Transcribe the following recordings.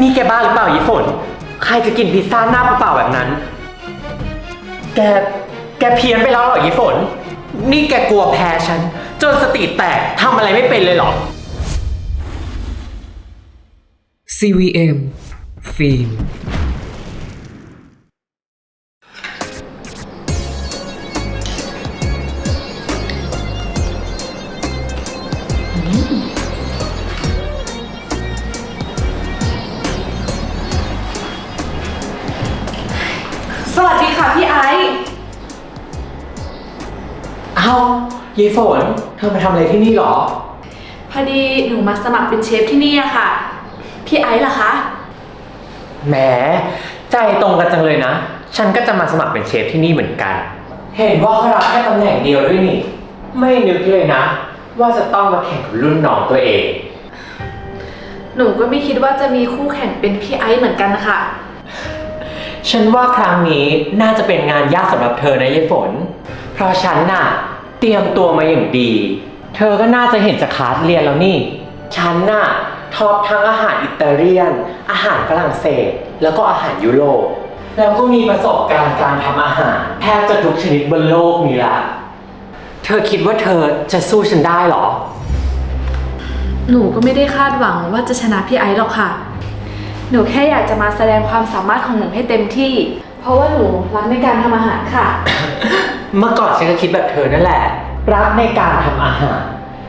นี่แกบ้าหรือเปล่ายีฝน ใครจะกินพิซซ่าหน้าเปล่าๆแบบนั้น แก แกเพี้ยนไปแล้วเหรอยีฝน นี่แกกลัวแพ้ฉัน จนสติแตกทำอะไรไม่เป็นเลยเหรอ CVM ฟิล์ม ยีฝน เธอมาทำอะไรที่นี่เหรอ พอดีหนูมาสมัครเป็นเชฟที่นี่อะค่ะ พี่ไอซ์ล่ะคะ แหม ใจตรงกันจังเลยนะ ฉันก็จะมาสมัครเป็นเชฟที่นี่เหมือนกัน เห็นว่าเขารับแค่ตำแหน่งเดียวด้วยนี่ ไม่นึกเลยนะ ว่าจะต้องมาแข่งกับรุ่นน้องตัวเอง หนูก็ไม่คิดว่าจะมีคู่แข่งเป็นพี่ไอซ์เหมือนกันนะคะฉันว่าครั้งนี้น่าจะเป็นงานยากสำหรับเธอนะยายฝน เพราะฉันน่ะเตรียมตัวมาอย่างดี เธอก็น่าจะเห็นจากคลาสเรียนแล้วนี่ ฉันน่ะท็อปทั้งอาหารอิตาเลียน อาหารฝรั่งเศส แล้วก็อาหารยุโรป แล้วก็มีประสบการณ์การทำอาหารแทบจะทุกชนิดบนโลกนี้ละ เธอคิดว่าเธอจะสู้ฉันได้เหรอ หนูก็ไม่ได้คาดหวังว่าจะชนะพี่ไอซ์หรอกค่ะ หนูแค่อยากจะมาแสดงความสามารถของหนูให้เต็มที่ เพราะว่าหนูรักในการทำอาหารค่ะ เมื่อก่อนฉันก็คิดแบบเธอนั่นแหละ รักในการทำอาหาร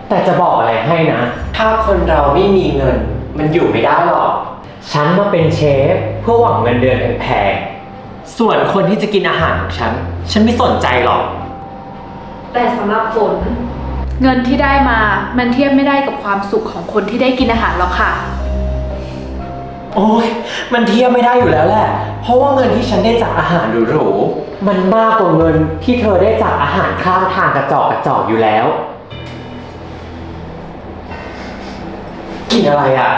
แต่จะบอกอะไรให้นะ ถ้าคนเราไม่มีเงิน มันอยู่ไม่ได้หรอก ฉันมาเป็นเชฟเพื่อหวังเงินเดือนแพงๆส่วนคนที่จะกินอาหารของฉัน ฉันไม่สนใจหรอก แต่สำหรับฝน เงินที่ได้มามันเทียบไม่ได้กับความสุขของคนที่ได้กินอาหารหรอกค่ะ โอ้ยมันเทียบไม่ได้อยู่แล้วแหละ เพราะว่าเงินที่ฉันได้จากอาหารหรูๆมันมากกว่าเงินที่เธอได้จากอาหารข้างทางกระจอกกระจอกอยู่แล้วกินอะไรอะ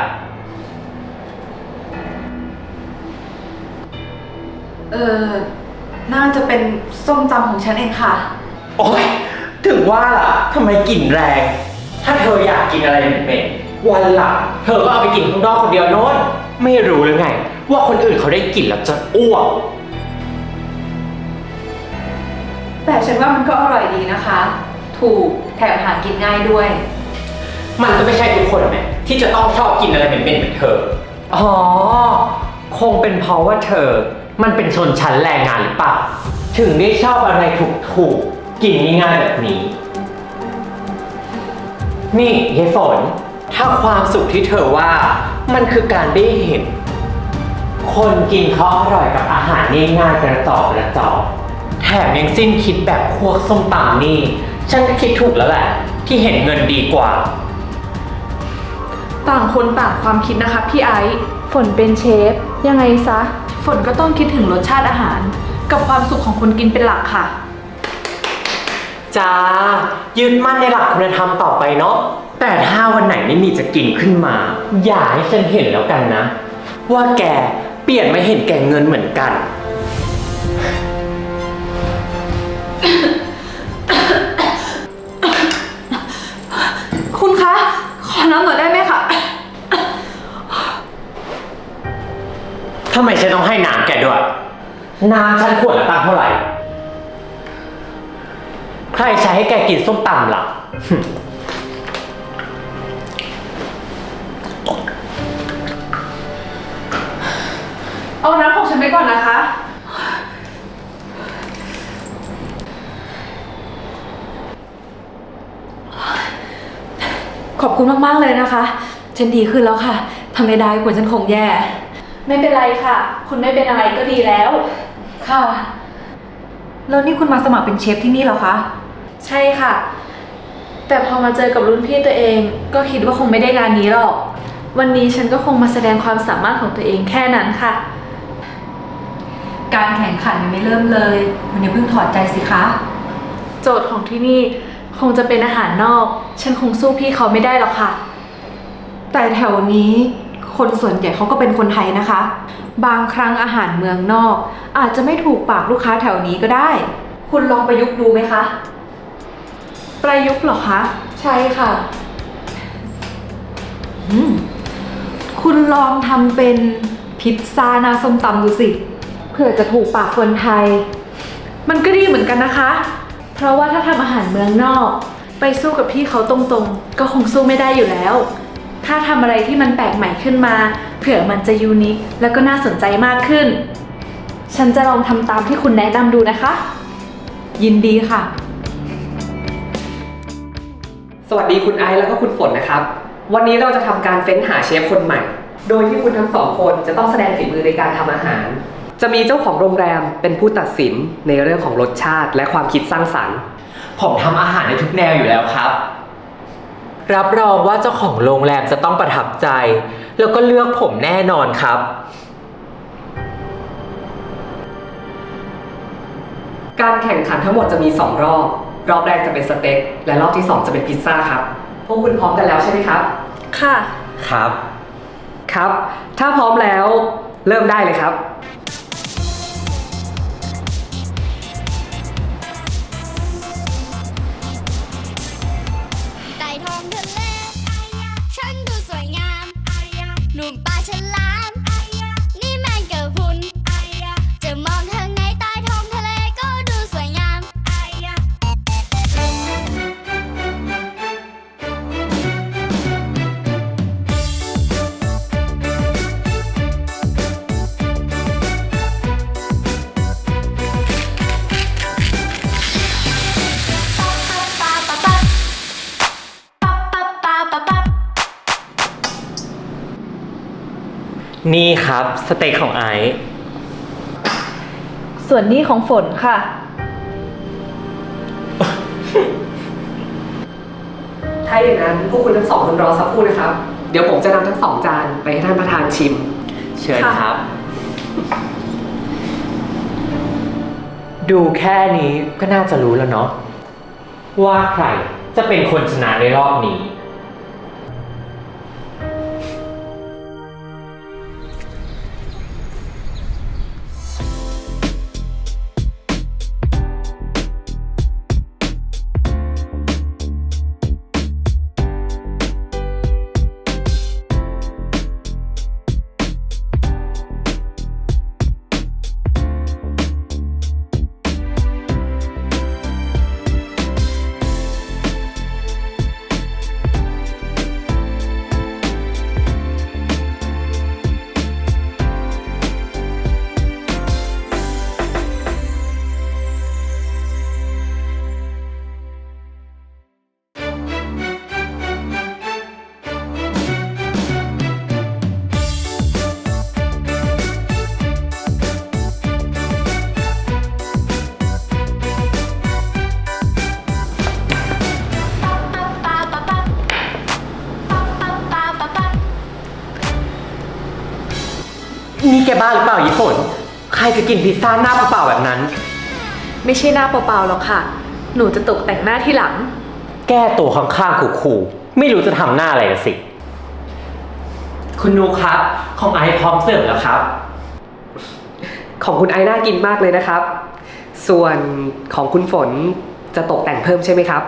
เออ น่าจะเป็นส้มตำของฉันเองค่ะ โอ้ยถึงว่าล่ะทำไมกลิ่นแรง ถ้าเธออยากกินอะไรเหม็นๆวันหลังเธอก็เอาไปกินข้างนอกคนเดียวโน้น ไม่รู้หรือไง ว่าคนอื่นเขาได้กลิ่นแล้วจะอ้วก แต่ฉันว่ามันก็อร่อยดีนะคะ ถูกแถมหากินง่ายด้วย มันก็ไม่ใช่ทุกคนแหมที่จะต้องชอบกินอะไรเหม็นๆเหมือนเธอ อ๋อ คงเป็นเพราะว่าเธอ มันเป็นชนชั้นแรงงานหรือเปล่า ถึงได้ชอบอะไรถูกๆ กินง่ายๆแบบนี้ นี่ยายฝน ถ้าความสุขที่เธอว่า มันคือการได้เห็น คนกินเขาอร่อยกับอาหารง่ายๆกระจอกกระจอกแถมยังสิ้นคิดแบบพวกส้มตำนี่ ฉันก็คิดถูกแล้วแหละ ที่เห็นเงินดีกว่า ต่างคนต่างความคิดนะคะพี่ไอซ์ฝนเป็นเชฟ ยังไงซะ ฝนก็ต้องคิดถึงรสชาติอาหาร กับความสุขของคนกินเป็นหลักค่ะ จ้า ยึดมั่นในหลักคุณธรรมต่อไปเนาะ แต่ถ้าวันไหนไม่มีจะกินขึ้นมา อย่าให้ฉันเห็นแล้วกันนะ ว่าแกเปลี่ยนมาเห็นแก่เงินเหมือนกัน คุณคะ ขอน้ำหน่อยได้ไหมคะทำไมฉันต้องให้น้ำแกด้วย น้ำฉันขวดละตังค์เท่าไหร่ ใครใช้ให้แกกินส้มตำล่ะ คุณมากๆเลยนะคะ ฉันดีขึ้นแล้วค่ะทำไม่ได้ควรฉันคงแย่ ไม่เป็นไรค่ะ คุณไม่เป็นอะไรก็ดีแล้ว ค่ะ แล้วนี่คุณมาสมัครเป็นเชฟที่นี่เหรอคะ ใช่ค่ะ แต่พอมาเจอกับรุ่นพี่ตัวเอง ก็คิดว่าคงไม่ได้งานนี้หรอก วันนี้ฉันก็คงมาแสดงความสามารถของตัวเองแค่นั้นค่ะ การแข่งขันยังไม่เริ่มเลย คุณอย่าเพิ่งถอดใจสิคะ โจทย์ของที่นี่ คงจะเป็นอาหารนอก ฉันคงสู้พี่เขาไม่ได้หรอกค่ะ แต่แถวนี้คนส่วนใหญ่เขาก็เป็นคนไทยนะคะ บางครั้งอาหารเมืองนอก อาจจะไม่ถูกปากลูกค้าแถวนี้ก็ได้ คุณลองประยุกต์ดูไหมคะ ประยุกต์เหรอคะ ใช่ค่ะอืมคุณคุณลองทำเป็นพิซซ่าหน้าส้มตำดูสิ เผื่อจะถูกปากคนไทย มันก็ดีเหมือนกันนะคะ เพราะว่าถ้าทำอาหารเมืองนอก ไปสู้กับพี่เขาตรงๆ ก็คงสู้ไม่ได้อยู่แล้ว ถ้าทำอะไรที่มันแปลกใหม่ขึ้นมา เผื่อมันจะยูนิคแล้วก็น่าสนใจมากขึ้น ฉันจะลองทำตามที่คุณแนะนำดูนะคะ ยินดีค่ะ สวัสดีคุณไอซ์แล้วก็คุณฝนนะครับ วันนี้เราจะทำการเฟ้นหาเชฟคนใหม่ โดยที่คุณทั้งสองคนจะต้องแสดงฝีมือในการทำอาหาร จะมีเจ้าของโรงแรมเป็นผู้ตัดสินในเรื่องของรสชาติและความคิดสร้างสรรค์ ผมทำอาหารในทุกแนวอยู่แล้วครับ รับรองว่าเจ้าของโรงแรมจะต้องประทับใจ แล้วก็เลือกผมแน่นอนครับ การแข่งขันทั้งหมดจะมี 2 รอบ รอบแรกจะเป็นสเต็กและรอบที่ 2 จะเป็นพิซซ่าครับ พวกคุณพร้อมกันแล้วใช่ไหมครับ ค่ะ ครับ ครับ ถ้าพร้อมแล้วเริ่มได้เลยครับ หนุ่ม นี่ครับ สเต็กของไอซ์ส่วนนี้ของฝนค่ะ ถ้าอย่างนั้นพวกคุณทั้งสองคนรอสักครู่นะครับ เดี๋ยวผมจะนำทั้งสองจานไปให้ท่านประธานชิม เชิญค่ะ ครับ ดูแค่นี้ก็น่าจะรู้แล้วเนาะว่าใครจะเป็นคนชนะในรอบนี้ นี่แกบ้าหรือเปล่ายี่ฝนใครจะกินพิซซ่าหน้าเปล่าๆแบบนั้น ไม่ใช่หน้าเปล่าๆหรอกค่ะ หนูจะตกแต่งหน้าที่หลัง แก้ตัวข้างๆขู่ๆไม่รู้จะทำหน้าอะไรละสิ คุณนุกครับ ของไอซ์พร้อมเสิร์ฟแล้วครับ ของคุณไอน่ากินมากเลยนะครับ ส่วนของคุณฝนจะตกแต่งเพิ่มใช่ไหมครับ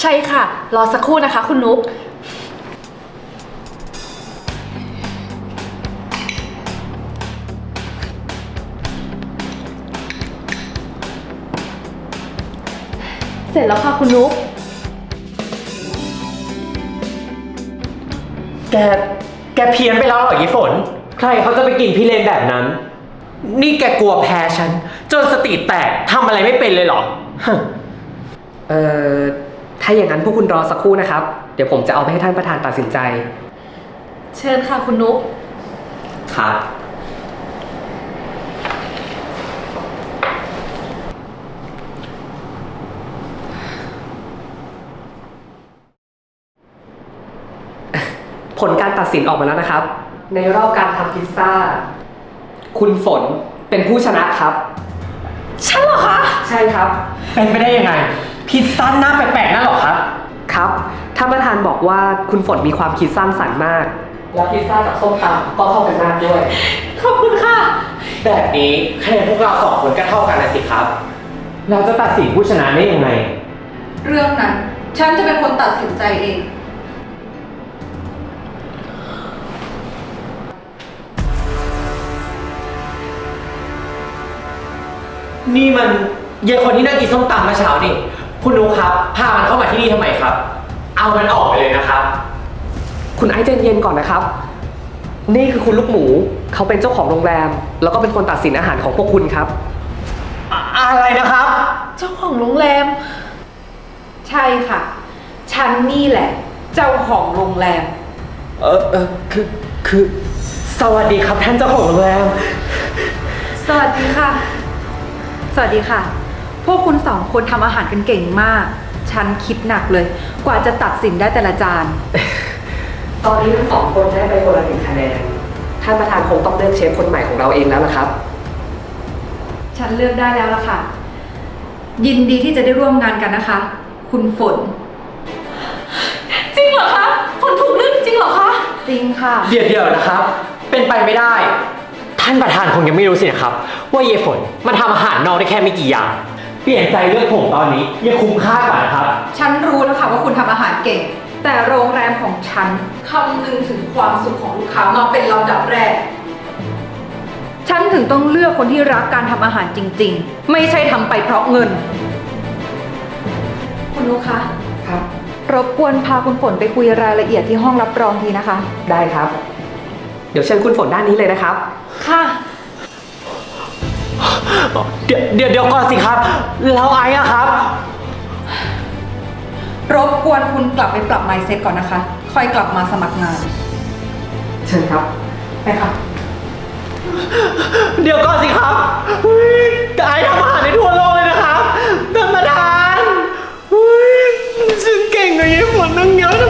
ใช่ค่ะ รอสักครู่นะคะ คุณนุ๊ก เสร็จแล้วค่ะคุณนุ๊ก แก แกเพี้ยนไปแล้วเหรอยี่ฝน ใครเขาจะไปกินพี่เลนแบบนั้น นี่แกกลัวแพ้ฉัน จนสติแตกทำอะไรไม่เป็นเลยเหรอฮะเอ่อ ถ้าอย่างนั้นพวกคุณรอสักครู่นะครับ เดี๋ยวผมจะเอาไปให้ท่านประธานตัดสินใจ เชิญค่ะคุณนุ๊ก ครับ ผลการตัดสินออกมาแล้วนะครับ ในรอบการทำพิซซ่า คุณฝนเป็นผู้ชนะครับ ฉันเหรอคะ ใช่ครับ เป็นไปได้ยังไง พิซซ่าหน้าแปลกๆนั่นเหรอครับ ครับ ท่านประธานบอกว่าคุณฝนมีความคิดสร้างสรรค์มาก แล้วพิซซ่ากับส้มตำก็เข้ากันมากด้วย ขอบคุณค่ะ แบบนี้คะแนนพวกเราสองคนก็เท่ากันนะสิครับ เราจะตัดสินผู้ชนะได้ยังไง เรื่องนั้น ฉันจะเป็นคนตัดสินใจเอง นี่มันเยายคนที่นั่งกินส้มตำเมื่อเช้านี่ คุณนุ๊กครับ พามันเข้ามาที่นี่ทำไมครับ เอามันออกไปเลยนะครับ คุณไอซ์ใจเย็นก่อนนะครับ นี่คือคุณลูกหมู เขาเป็นเจ้าของโรงแรม แล้วก็เป็นคนตัดสินอาหารของพวกคุณครับ อะอะไรนะครับ เจ้าของโรงแรม ใช่ค่ะ ฉันนี่แหละ เจ้าของโรงแรม เออเออคือคือ สวัสดีครับท่านเจ้าของโรงแรม สวัสดีค่ะ สวัสดีค่ะ พวกคุณสองคนทำอาหารกันเก่งมาก ฉันคิดหนักเลย กว่าจะตัดสินได้แต่ละจาน ตอนนี้ทั้งสองคนได้ไปคนละหนึ่งคะแนน ท่านประธานคงต้องเลือกเชฟคนใหม่ของเราเองแล้วล่ะครับ ฉันเลือกได้แล้วล่ะค่ะ ยินดีที่จะได้ร่วมงานกันนะคะ คุณฝน จริงเหรอคะฝนถูกเลือกจริงเหรอคะ จริงค่ะ เดี๋ยวเดี๋ยวนะครับ เป็นไปไม่ได้ท่านประธานคงยังไม่รู้สินะครับ ว่าเยายฝนมันทำอาหารนอกได้แค่ไม่กี่อย่าง เปลี่ยนใจเลือกผมตอนนี้ยังคุ้มค่ากว่านะครับ ฉันรู้แล้วค่ะว่าคุณทำอาหารเก่ง แต่โรงแรมของฉันคำนึงถึงความสุขของลูกค้ามาเป็นลำดับแรก ฉันถึงต้องเลือกคนที่รักการทำอาหารจริง ๆ ไม่ใช่ทำไปเพราะเงิน คุณลูกคะครับ รบกวนพาคุณฝนไปคุยรายละเอียดที่ห้องรับรองทีนะคะ ได้ครับ เดี๋ยวเชิญคุณฝนด้านนี้เลยนะครับ ค่ะ เดี๋ยวเดี๋ยวเดี๋ยวก่อนสิครับ แล้วไอ้อะครับ รบกวนคุณกลับไปปรับ mindset ก่อนนะคะ ค่อยกลับมาสมัครงาน เชิญครับ ไปค่ะ เดี๋ยวก่อนสิครับเฮ้ยไอ้ทำอาหารในทั่วโลกเลยนะครับท่านประธานเฮ้ยฉันเก่งกว่าเยายฝนตั้งเยอะทำไม